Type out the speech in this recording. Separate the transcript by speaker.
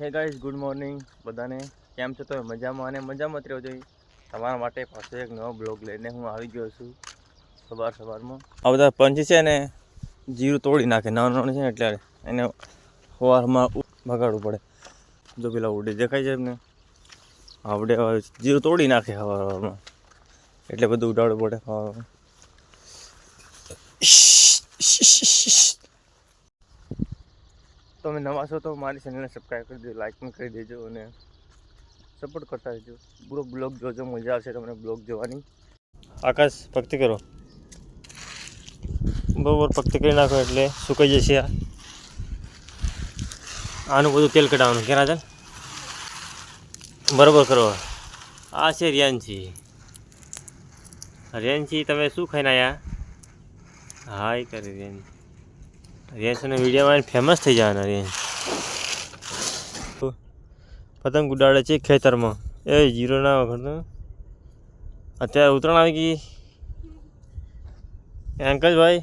Speaker 1: Hey guys good morning બધાને કેમ છો? તો મજામાં અને મજામાં રહ્યો જોઈએ તમારા માટે પાછો એક નવો બ્લોગ લઈને હું આવી ગયો છું. સવાર સવારમાં. આ બધા પંછી છે ને, જીરું તોડી નાખે. નાનું નાનું છે ને એટલે એને સવારમાં ભગાડવું પડે. જો પેલા ઉડે દેખાય છે એમને? આવડે જીરું તોડી નાખે સવાર સવારમાં. એટલે બધું ઉડાડવું પડે સવારમાં. તમે નવા છો તો મારી ચેનલને સબસ્ક્રાઈબ કરી દેજો લાઇક પણ કરી દેજો અને સપોર્ટ કરતા રહેજો. પૂરો બ્લોગ જોજો, મજા આવશે તમને બ્લોગ જોવાની. આકાશ, ભક્તિ કરો. બરોબર, ભક્તિ કરી નાખો એટલે સુકાઈ જશે આ. આનું બધું તેલ કઢાવવાનું. કેના છે બરોબર કરો. આ છે રિયાનસી રિયાનસી તમે શું ખાઈને આવ્યા હા એ કરી રિયાન રિયાન્સનો વિડીયોમાં ફેમસ થઈ જવાના રે. પતંગ ઉડાડે છે ખેતરમાં. એ જીરો ના વખત અત્યારે ઉતરાણ આવી ગઈ. અંકલભાઈ